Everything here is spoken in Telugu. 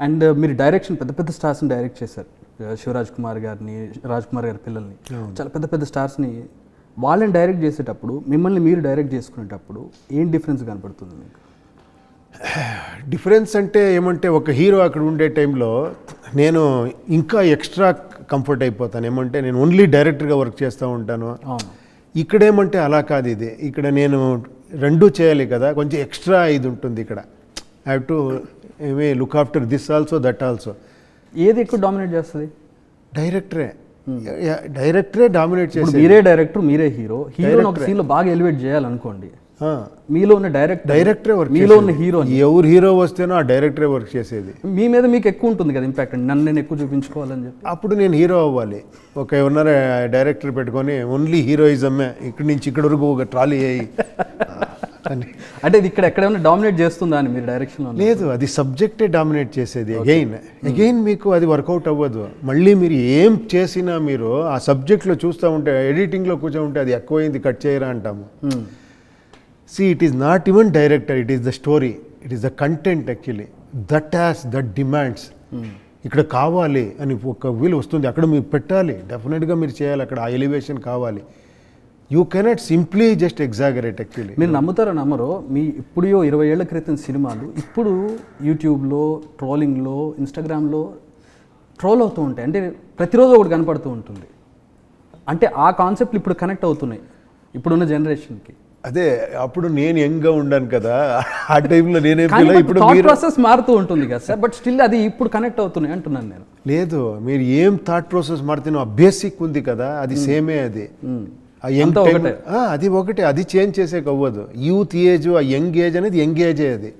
అండ్ మీరు డైరెక్షన్ పెద్ద పెద్ద స్టార్స్ని డైరెక్ట్ చేశారు. శివరాజ్ కుమార్ గారిని రాజ్ కుమార్ గారి పిల్లల్ని. చాలా పెద్ద పెద్ద స్టార్స్ని వాళ్ళని డైరెక్ట్ చేసేటప్పుడు మిమ్మల్ని మీరు డైరెక్ట్ చేసుకునేటప్పుడు ఏం డిఫరెన్స్ కనపడుతుంది మీకు? డిఫరెన్స్ అంటే ఏమంటే ఒక హీరో అక్కడ ఉండే టైంలో నేను ఇంకా ఎక్స్ట్రా కంఫర్ట్ అయిపోతాను. ఏమంటే నేను ఓన్లీ డైరెక్టర్గా వర్క్ చేస్తూ ఉంటాను. అవును. ఇక్కడ ఏమంటే అలా కాదు ఇది. ఇక్కడ నేను రెండూ చేయాలి కదా కొంచెం ఎక్స్ట్రా ఇది ఉంటుంది ఇక్కడ. ఐ హ్యావ్ టు ఏమే look after this also that also ఏది ఎక్కువ డామినేట్ చేస్తుంది? డైరెక్టరే డైరెక్టరే డామినేట్ చేసి మీరే డైరెక్టర్ మీరే హీరో హీరోని ఒక. సీన్లో బాగా ఎలివేట్ చేయాలనుకోండి. మీలో ఉన్న డైరెక్టర్ డైరెక్టరే వర్క్ మీలో ఉన్న హీరో ఎవరు హీరో వస్తేనో ఆ డైరెక్టరే వర్క్ చేసేది. మీ మీద మీకు ఎక్కువ ఉంటుంది కదా ఇంపాక్ట్ నన్ను నేను ఎక్కువ చూపించుకోవాలని చెప్పి. అప్పుడు నేను హీరో అవ్వాలి. ఒక ఎవరన్నా డైరెక్టర్ పెట్టుకొని ఓన్లీ హీరోయిజమే ఇక్కడి నుంచి ఇక్కడి వరకు ఒక ట్రాలీ అయ్యి అంటే ఇది ఇక్కడ ఎక్కడైనా డామినేట్ చేస్తుందా అని మీరు డైరెక్షన్లో లేదు అది సబ్జెక్టే డామినేట్ చేసేది. అగైన్ అగైన్ మీకు అది వర్కౌట్ అవ్వదు. మళ్ళీ మీరు ఏం చేసినా మీరు ఆ సబ్జెక్ట్లో చూస్తూ ఉంటే ఎడిటింగ్లో కూర్చో ఉంటే అది ఎక్కువైంది కట్ చేయరా అంటాము. See it is not even director it is the story it is the content actually that has that demands ఇక్కడ కావాలి అని ఒక వీలు వస్తుంది. అక్కడ మీరు పెట్టాలి. డెఫినెట్గా మీరు చేయాలి. అక్కడ ఆ ఎలివేషన్ కావాలి. You cannot simply just exaggerate actually మీరు నమ్ముతారో నమ్మరో మీ ఇప్పుడు ఇరవై ఏళ్ళ క్రితం సినిమాలు ఇప్పుడు యూట్యూబ్లో ట్రోలింగ్లో ఇన్స్టాగ్రామ్లో ట్రోల్ అవుతూ ఉంటాయి. అంటే ప్రతిరోజు ఒకటి కనపడుతూ ఉంటుంది. అంటే ఆ కాన్సెప్ట్లు ఇప్పుడు కనెక్ట్ అవుతున్నాయి ఇప్పుడున్న జనరేషన్కి. అదే అప్పుడు నేను యంగ్గా ఉండాను కదా. ఆ టైంలో నేనేం ఇప్పుడు ప్రాసెస్ మారుతూ ఉంటుంది కదా సార్. బట్ స్టిల్ అది ఇప్పుడు కనెక్ట్ అవుతున్నాయి అంటున్నాను నేను. లేదు మీరు ఏం థాట్ ప్రాసెస్ మారుతున్నా ఆ బేసిక్ ఉంది కదా అది సేమే అది. ఆ యంగ్. అది ఒకటే. అది చేంజ్ చేసేకి అవ్వదు యూత్ ఏజ్ ఆ యంగ్ ఏజ్ అనేది యంగ్ ఏజే అది.